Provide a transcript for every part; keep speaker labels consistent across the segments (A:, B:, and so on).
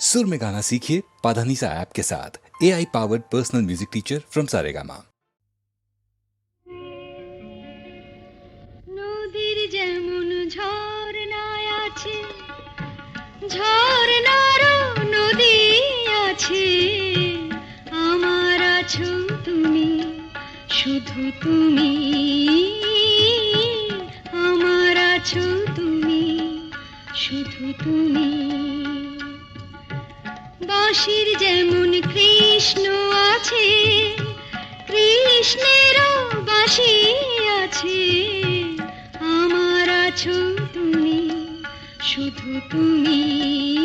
A: सुर में गाना सीखिए पाधानीसा ऐप के साथ। A I powered personal music teacher from Saregama
B: নদীর যেমন শুধু তুমি আমার আছো তুমি শুধু তুমি দাসীর যেমন কৃষ্ণ আছে কৃষ্ণেরও বাসি আছে। আমার আছো তুমি শুধু তুমি।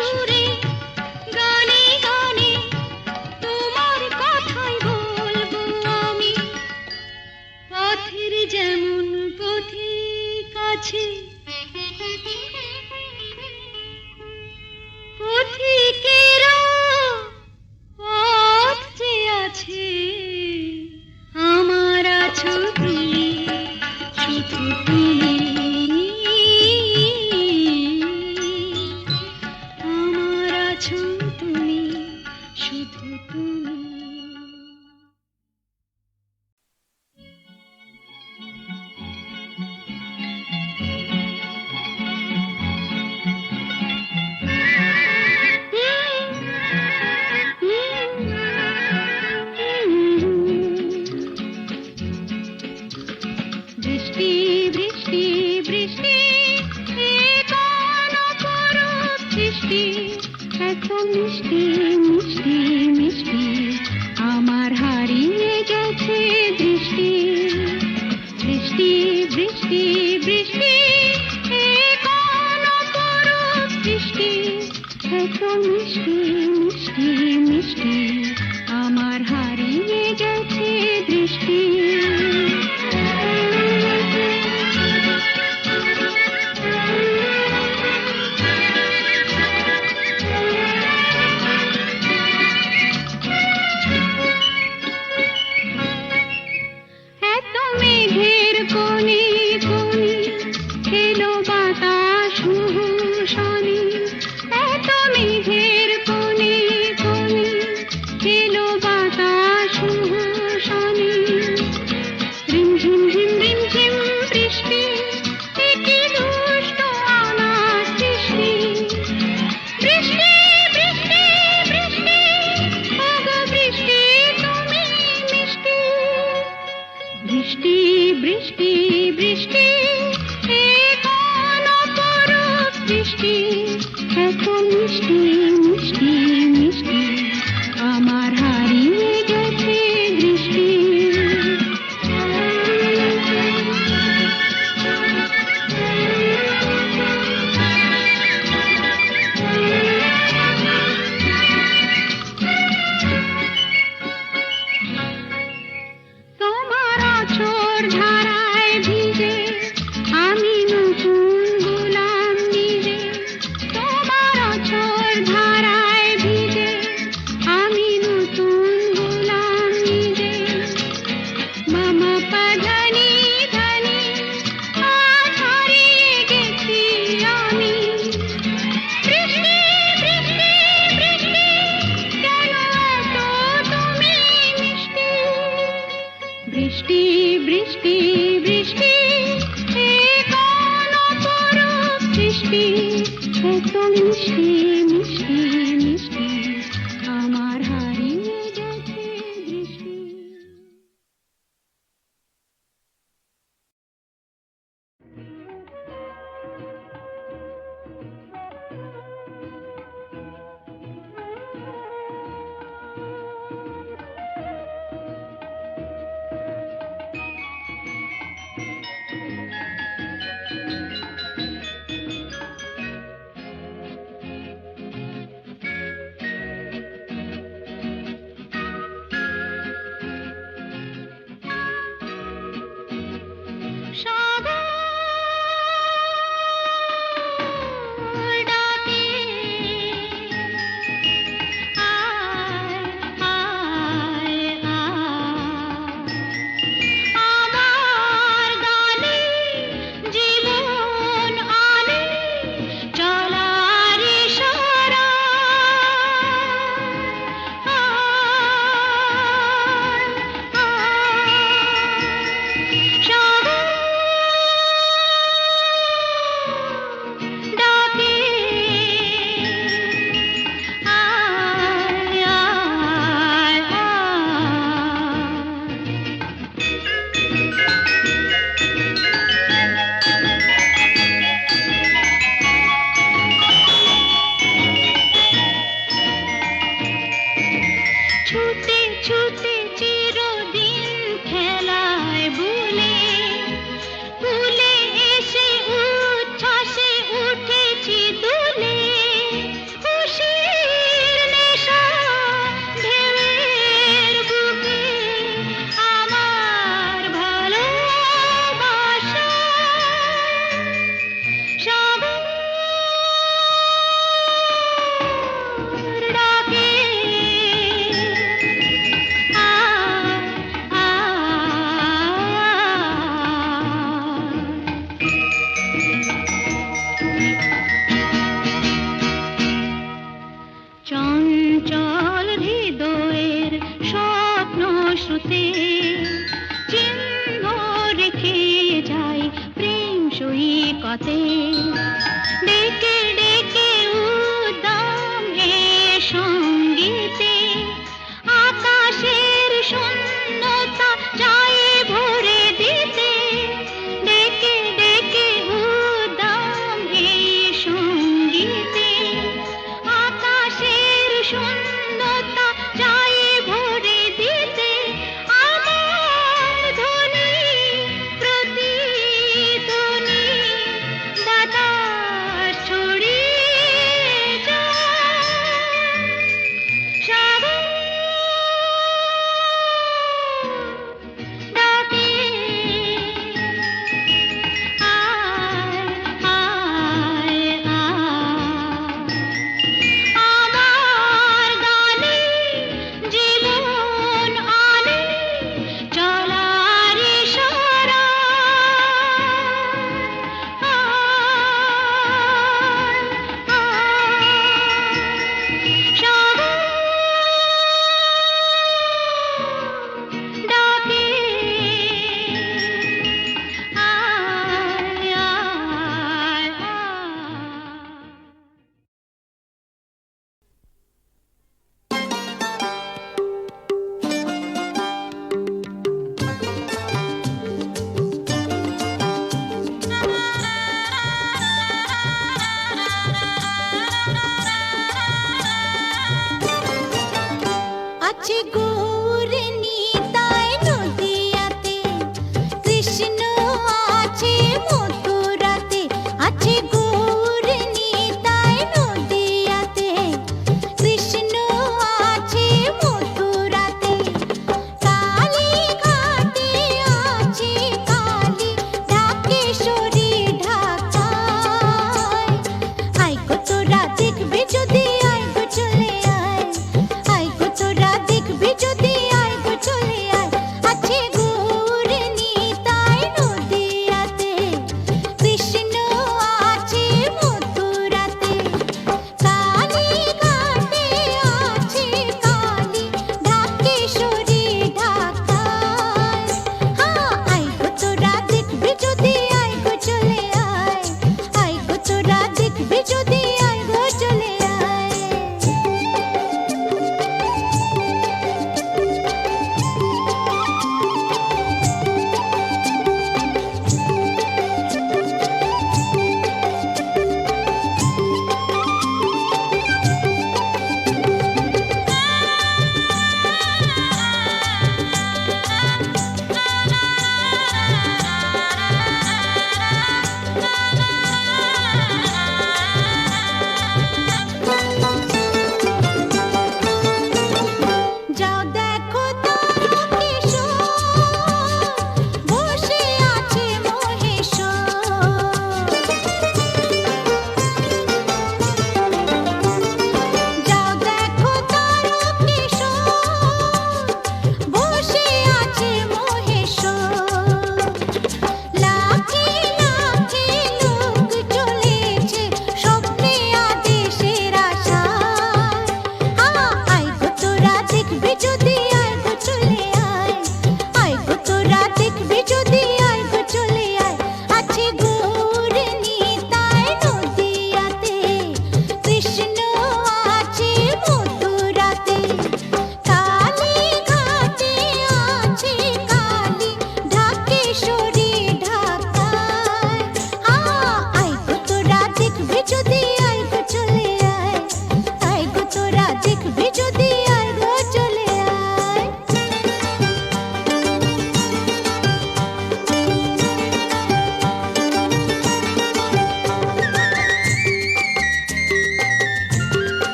B: সুরে dreams.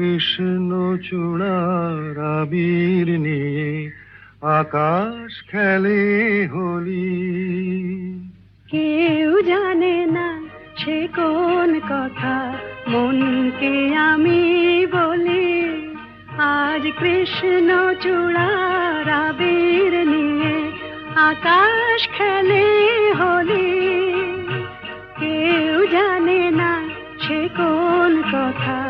B: কৃষ্ণ
C: চূড়ার আবির নিয়ে আকাশ খেলে হোলি।
D: কেউ জানে না সে কোন কথা, মনকে আমি বলি, আজ কৃষ্ণ চূড়ার আবির নিয়ে আকাশ খেলে হলি। কেউ জানে না সে কোন কথা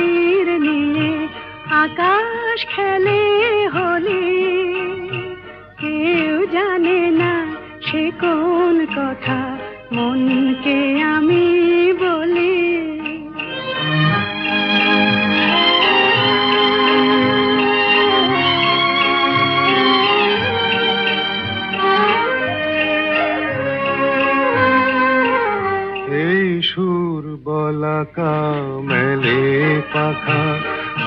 D: নিয়ে আকাশ খেলে হলে কেউ জানে না সে কোন কথা মনকে আমি বলি।
C: এই সুর বলাকা মেলে পাখা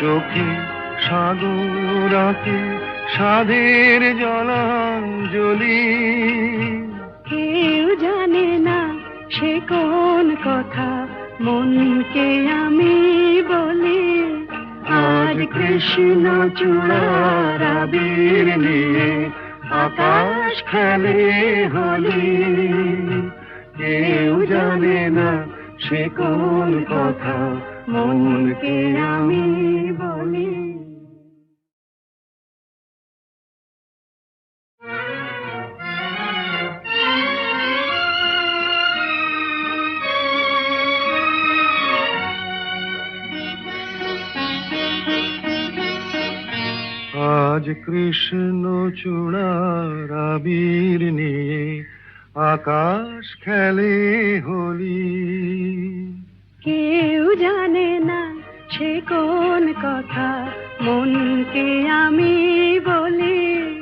C: চোখে সাগর আঁকে সাধের জলাঞ্জলি
D: কেউ জানে না সে কোন কথা মনকে আমি বলি। আজ কৃষ্ণ চূড়ার আবির নিয়ে
C: আকাশ খেলে হলি। কেউ জানে না সে কোন কথা মনকে আমি বলি। আজ কৃষ্ণ চূড়ার আবির নিয়ে আকাশ খেলে হোলি।
D: কেউ জানে না সে কোন কথা। মনকে আমি বলি,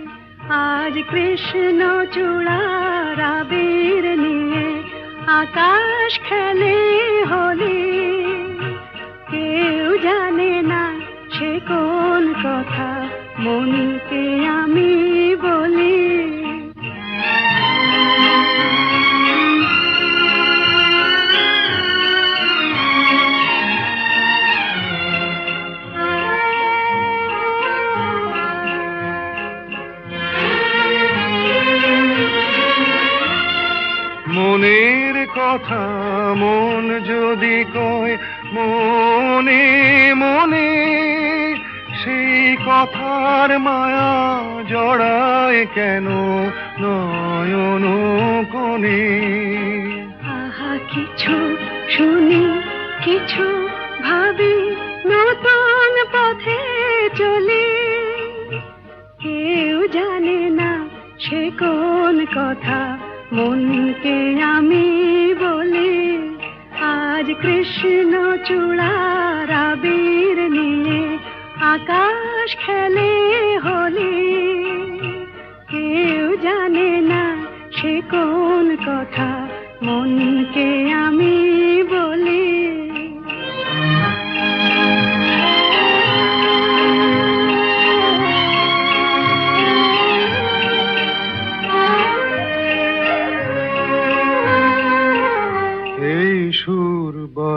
D: আজ কৃষ্ণ চূড়ার আবির নিয়ে আকাশ খেলে হলি। কেউ জানে না সে কোন কথা। মনকে আমি
C: কেন নয়ন কোণে?
D: আহা, কিছু শুনি, কিছু ভাবি, নতুন পথে চলি। কেউ জানে না সে কোন কথা মনকে আমি বলি। আজ কৃষ্ণ চূড়ার আবির নিয়ে আকাশ খেলে হলি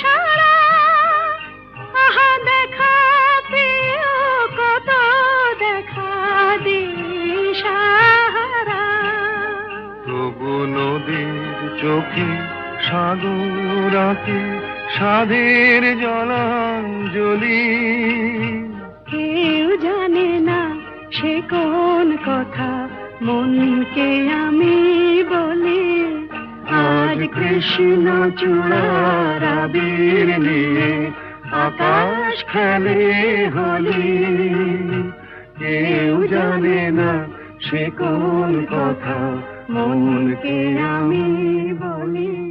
D: সারা। আহা দেখা প্রিয় কত দেখা দিশাহারা
C: তবু নদীর চোখে সাগর আঁকে সাধের জলাঞ্জলি।
D: কেউ জানে না সে কোন কথা মনকে আমি কৃষ্ণ চূড়ার আবির নিয়ে আকাশ খেলে হলি।
C: কেউ জানে না সে কোন কথা, মনকে আমি বলি।